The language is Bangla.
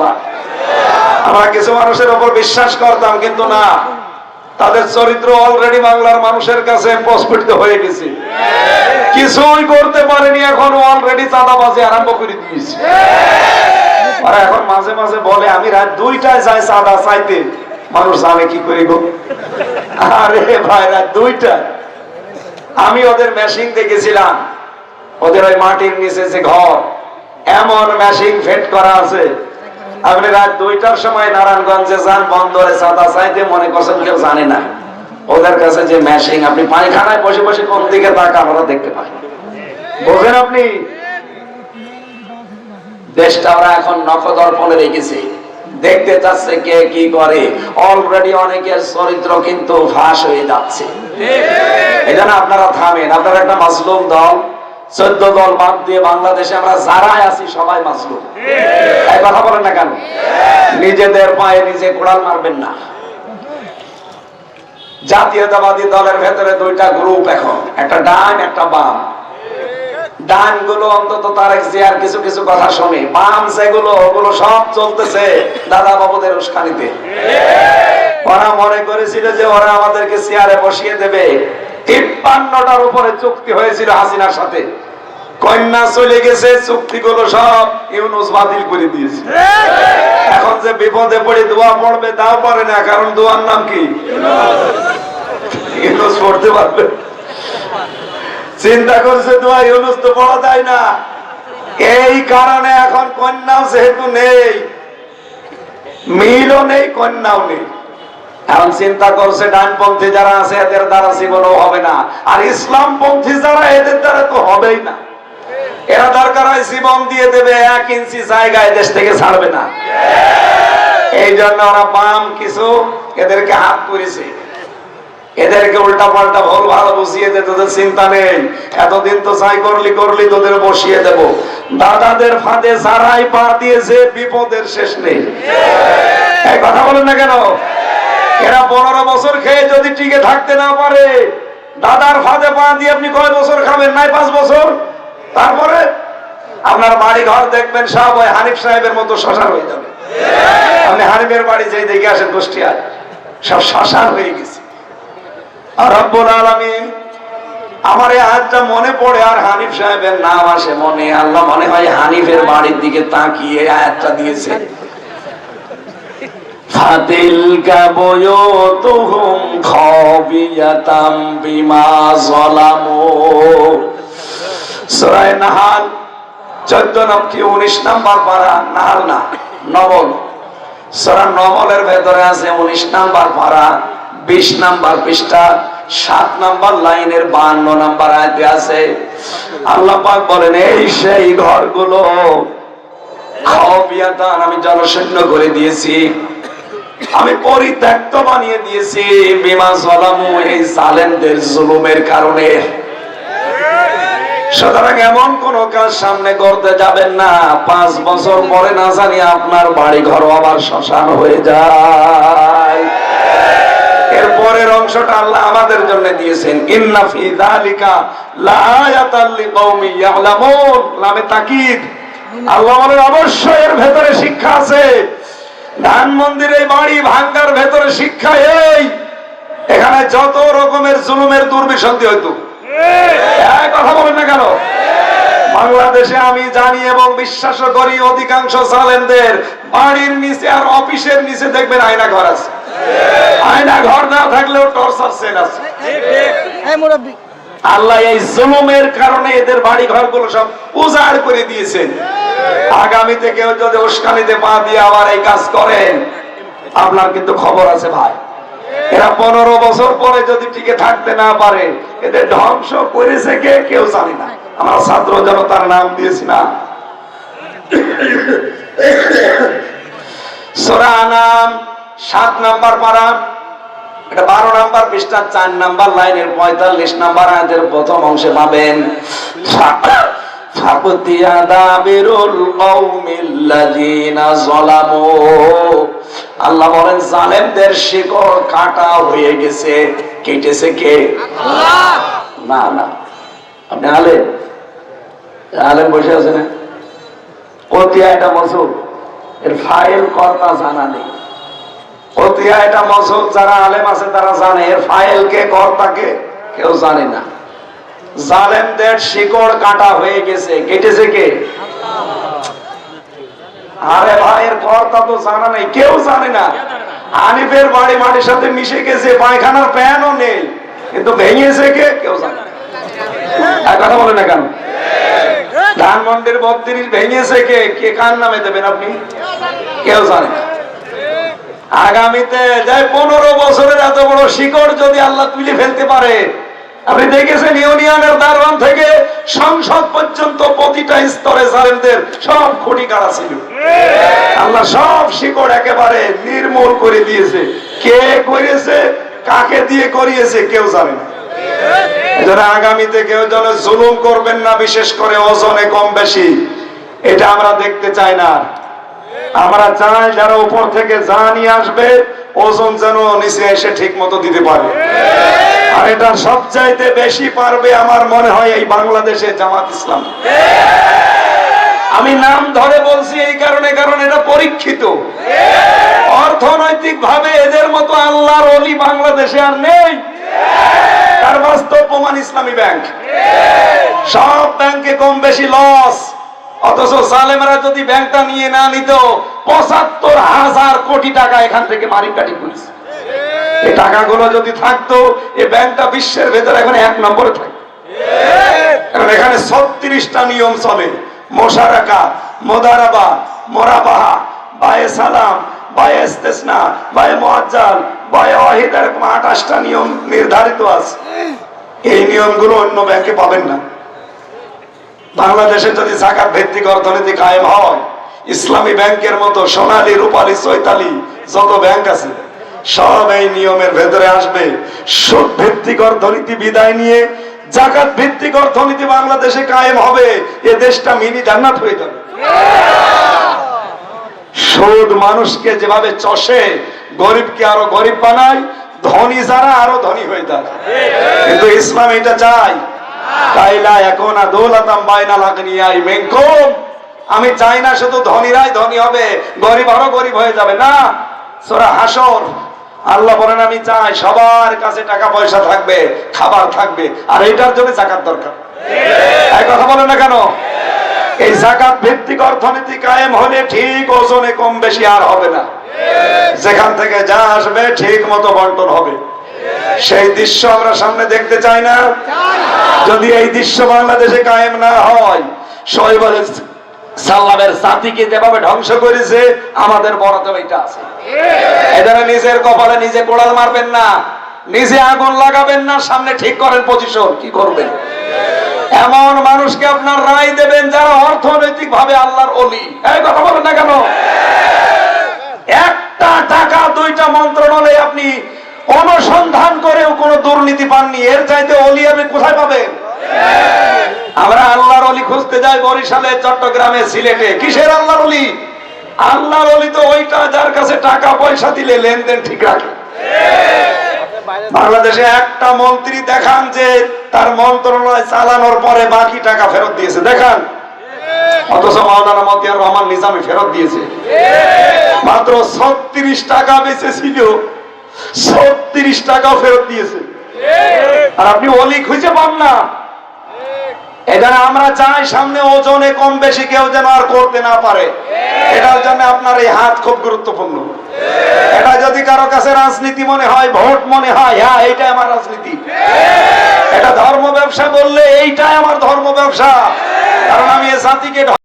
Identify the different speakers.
Speaker 1: আল্লাহ। আমরা কিছু মানুষের উপর বিশ্বাস করতাম, কিন্তু না। তাদের চরিত্র অলরেডি বাংলার মানুষের কাছে প্রস্ফুটিত হয়ে গেছে। কিছুই করতে পারেনি, এখন অলরেডি চাঁদাবাজি আরম্ভ করে দিয়েছে। আর এখন মাঝে মাঝে বলে, আমি রাত দুইটায় যাই চাঁদা চাইতে। মানুষ জানে কি করে গো? আরে ভাই, রাত দুইটা আমি ওদের মেশিন দেখেছিলাম। ওদের ওই মাটির নিচে যে ঘর, এমন মেশিন ফেট করা আছে। আপনি রাত দুইটার সময় নারায়ণগঞ্জে যান বন্দরে চাঁদা চাইতে মনে করছেন কেউ জানে না। ওদের কাছে যে মেশিন আপনি পায়খানায় বসে বসে কোন দিকে তাকান ওরা দেখতে পান বোঝেন আপনি? দেশটা ওরা এখন নখদর্পণে রেখেছে। দেখতে চাচ্ছে কে কি করে। অলরেডি অনেকের চরিত্র কিন্তু ফাঁস হয়ে যাচ্ছে। এই জন্য আপনারা থামেন। আপনারা একটা মাসলুম দল। চোদ্দ দল বাদ দিয়ে বাংলাদেশে আমরা যারাই আছি সবাই মাসলুম এই কথা বলেন না কেন? নিজেদের পায়ে নিজে কোড়াল মারবেন না। জাতীয়তাবাদী দলের ভেতরে দুইটা গ্রুপ এখন। একটা ডান একটা বাম। ডানগুলো অন্তত তারেক জিয়ার কিছু কিছু কথা শুনে। বাম সেগুলো ওগুলো সব চলতেছে দাদা বাবুদের উস্কানিতে। ওরা মনে করেছিল যে ওরা আমাদেরকে চেয়ারে বসিয়ে দেবে। তিপ্পান্নটার উপরে চুক্তি হয়েছিল হাসিনার সাথে। কন্যা চলে গেছে চুক্তিগুলো সব ইউনুস বাতিল করে দিয়েছে। এখন যে বিপদে পড়ে দোয়া পড়বে তাও পারে না কারণ দোয়ার নাম কি? ইউনুস পড়তে পারবে। চিন্তা করছে দোয়া ইউনুস তো পড়া যায় না। এই কারণে এখন কন্যাও যেহেতু নেই মিলও নেই কন্যাও নেই। এখন চিন্তা করছে ডানপন্থী যারা আছে এদের দ্বারা জীবনও হবে না। আর ইসলাম পন্থী যারা এদের দ্বারা তো হবেই না। এরা দরকার হয় জীবন দিয়ে দেবে, এক ইঞ্চি জায়গায় দেশ থেকে ছাড়বে না। এই জন্য ওরা বাম কিছু এদেরকে হাত করেছে। এদেরকে উল্টা পাল্টা ভুল ভালো বুঝিয়ে দে, তোদের চিন্তা নেই। এতদিন তো চাই করলি করলি, তোদের বসিয়ে দেব। দাদাদের ফাঁদে সারাই পা দিয়েছে, বিপদের শেষ নেই। এই কথা বলেন না কেন? এরা পনেরো বছর খেয়ে যদি টিকে থাকতে না পারে, দাদার ফাঁদে পা দিয়ে আপনি কয় বছর খাবেন? নাই পাঁচ বছর? তারপরে আপনার বাড়ি ঘর দেখবেন, সব ওই হানিফ সাহেবের মতো শ্মশান হয়ে যাবে। আপনি হানিফের বাড়ি যেই দেখে আসেন, কুষ্টিয়ায়, সব শ্মশান হয়ে গেছে। আর রব্বুল আলামিন, আমার এই আয়াতটা মনে পড়ে আর হানিফ সাহেবের নাম আসে মনে। আল্লাহ মনে হয় হানিফের বাড়ির দিকে তাকিয়ে আয়াতটা দিয়েছে। ফাতিলকা বুয়ুতুহুম খাবিয়াতাম বিমা যালামু। সূরা নাহাল 14 নম্বর কি 19 নাম্বার পারা, নাহাল না নবল সূরা নবলের ভেতরে আছে 19 নাম্বার পারা 20 নাম্বার পৃষ্ঠা, সাত নাম্বার লাইনের বান্ন নাম্বার আয়াতে আছে। আল্লাহ পাক বলেন, এই সেই ঘরগুলো খাওয়াবিয়াতান আমি জনশূন্য করে দিয়েছি। আমি পরিত্যক্ত বানিয়ে দিয়েছি। বিমা জলামু এই জালেমদের জুলুমের কারণে। সুতরাং এমন কোন কাজ সামনে করতে যাবেন না। পাঁচ বছর পরে না জানি আপনার বাড়ি ঘর আবার শ্মশান হয়ে যায়। এর পরের অংশটা আল্লাহ আমাদের জন্য দিয়েছেন। ইন্না ফি যালিকা লাআয়াতাল লিকাউমি ইয়ালামুন। লামে তাকিদ। আল্লাহ বলেন, অবশ্যই এর ভেতরে শিক্ষা আছে। ধান মন্দিরে বাড়ি ভাঙ্গার ভেতরে শিক্ষা এই। এখানে যত রকমের জুলুমের দুর্বিসন্ধি হইতো। কথা বলেন না কেন? বাংলাদেশে আমি জানি এবং বিশ্বাস করি অধিকাংশ সালেনদের বাড়ির নিচে আর অফিসের নিচে দেখবেন আয়না ঘর আছে। আয়না ঘর না থাকলেও টর্চার সেল আছে। আল্লাহ এই জুলুমের কারণে এদের বাড়ি ঘরগুলো সব উজাড় করে দিয়েছেন। আগামীতে কেউ যদি উস্কানিতে পা দিয়ে আবার এই কাজ করেন আপনার কিন্তু খবর আছে ভাই। এরা পনেরো বছর পরে যদি টিকে থাকতে না পারে, এদের ধ্বংস করেছে কে? কেউ জানি না। আমরা ছাত্র জনতার নাম দিয়েছি না। সাত নাম্বার পারা। এটা বারো নাম্বার চার নাম্বার লাইনের পঁয়তাল্লিশ নাম্বার প্রথম অংশে পাবেন আল্লাহ বলেন জালেমদের শিকড় কাটা হয়ে গেছে। কেটেছে কে? না না। আপনি আলেম? আলেম বসে আছেন? না? কতিয়া এটা বছর এর ফাইল কর্তা জানা নেই। এটা মজহব যারা আলেম আছে তারা জানে। এর ফাইল কে কর্তাকে কেউ জানে না। জালেমদের শিকড় কাটা হয়ে গেছে। কেটেছে কে? আরে তো জানা কেউ জানে না। আনিফের বাড়ি মাটির সাথে মিশে গেছে, পায়খানার প্যানও নেই। কিন্তু ভেঙেছে কে? কেউ জানে কথা বলে না কেন? ধানমন্ডির বত্রিশ ভেঙেছে কে? কে কার নামে দেবেন আপনি? কেউ জানে আগামীতে যাই পনেরো বছরের এত বড় শিকড় যদি আল্লাহ তুলে ফেলতে পারে আপনি দেখেছেন ইউনিয়নের দারোয়ান থেকে সংসদ পর্যন্ত প্রতিটা স্তরে জালেমদের সব খুঁটি কাটা ছিল আল্লাহ সব শিকড় একেবারে নির্মূল করে দিয়েছে। কে করেছে, কাকে দিয়ে করিয়েছে কেউ জানে না। এজন্য আগামীতে কেউ যেন জুলুম করবেন না, বিশেষ করে ওজনে কম বেশি। এটা আমরা দেখতে চাই না। আমরা চাই যারা উপর থেকে যা নিয়ে আসবে, ওজন যেন নিচে এসে ঠিক মতো দিতে পারে। আর এটা সবচাইতে বেশি পারবে আমার মনে হয় এই বাংলাদেশে জামাত ইসলাম। আমি নাম ধরে বলছি এই কারণে, কারণ এটা পরীক্ষিত। অর্থনৈতিক ভাবে এদের মতো আল্লাহর অলি বাংলাদেশে আর নেই। তার বাস্তব প্রমাণ ইসলামী ব্যাংক। সব ব্যাংকে কম বেশি লস অথচ সালেমরা যদি ব্যাংকটা নিয়ে না নিত, পঁচাত্তর হাজার কোটি টাকা এখান থেকে মারি কাটি করেছে এই টাকাগুলো যদি থাকতো, এই ব্যাংকটা বিশ্বের ভেতরে এখন এক নম্বরে থাকে কারণ এখানে ছত্রিশটা নিয়ম চলে। মোদারাবা, মোরাবাহা, বায়ে সালাম, বায়ে বায়ে মুআজ্জাল, বায়ে এরকম আঠাশটা নিয়ম নির্ধারিত আছে। এই নিয়মগুলো অন্য ব্যাংকে পাবেন না। বাংলাদেশে যদি জাকাত ভিত্তিক অর্থনীতি কায়েম হয়, ইসলামী ব্যাংকের মতো সোনালী, রূপালী, চৈতালি, যত ব্যাংক আছে সব এই নিয়মের ভেতরে আসবে। সুদ ভিত্তিক অর্থনীতি বিদায় নিয়ে জাকাত ভিত্তিক অর্থনীতি বাংলাদেশে কায়েম হবে। এ দেশটা মিনি জান্নাত হয়ে যাবে। সুদ মানুষকে যেভাবে চষে, গরিবকে আরও গরিব বানায়, ধনী যারা আরও ধনী হয়ে যায়। কিন্তু ইসলাম এটা চাই কাইলা এখন দৌলাতাম বাইনা লাগনিয়াই মেনকুম। আমি চাই না শুধু ধনীরাই ধনী হবে, গরিব আরও গরিব হয়ে যাবে। না, সোরা হাসর আল্লাহ বলেন আমি চাই সবার কাছে টাকা পয়সা থাকবে খাবার থাকবে আর এটার জন্য জাকাত দরকার। এই কথা বলেন না কেন? এই জাকাত ভিত্তিক অর্থনীতি কায়েম হলে ঠিক ওজনে কম বেশি আর হবে না। যেখান থেকে যা আসবে ঠিক মতো বন্টন হবে। সেই দৃশ্য আমরা সামনে দেখতে চাই না? যদি এই দৃশ্য বাংলাদেশে কায়েম না হয় আলী সাল্লামের জাতিকে যেভাবে ধ্বংস করেছে, আমাদের বরাতেও এটা আছে। এখানে নিজের কপালে নিজে কোড়াল মারবেন না, নিজে আগুন লাগাবেন না, সামনে ঠিক করেন পজিশন কি করবেন? এমন মানুষকে আপনার রায় দেবেন যারা অর্থনৈতিক ভাবে আল্লাহর অলি। এই কথা বলেন না কেন? একটা টাকা, দুইটা মন্ত্রণালয়ে আপনি অনুসন্ধান করেও কোনো দুর্নীতি পাননি, এর চাইতে অলি আপনি কোথায় পাবেন? খুঁজতে যাই বরিশালে চট্টগ্রামে সিলেটে। কিসের আল্লাহর অলি আল্লাহর অলি তো ওইটা যার কাছে টাকা, পয়সা দিলে লেনদেন ঠিক রাখে। বাংলাদেশে একটা মন্ত্রী দেখান যে তার মন্ত্রণালয় চালানোর পরে বাকি টাকা ফেরত দিয়েছে। দেখান। অথচ মাওলানা মতিয়ার রহমান ফেরত দিয়েছে। মাত্র ছত্রিশ টাকা ছত্রিশ টাকা ফেরত দিয়েছে। আর আপনি অলি খুঁজে পান না। এখানে আমরা চাই সামনে ওজনে কম বেশি কেউ যেন আর করতে না পারে। এটার জন্য আপনার এই হাত খুব গুরুত্বপূর্ণ। এটা যদি কারও কাছে রাজনীতি মনে হয়, ভোট মনে হয় হ্যাঁ এইটাই আমার রাজনীতি। এটা ধর্ম ব্যবসা বললে এইটাই আমার ধর্ম ব্যবসা। কারণ আমি এ জাতিকে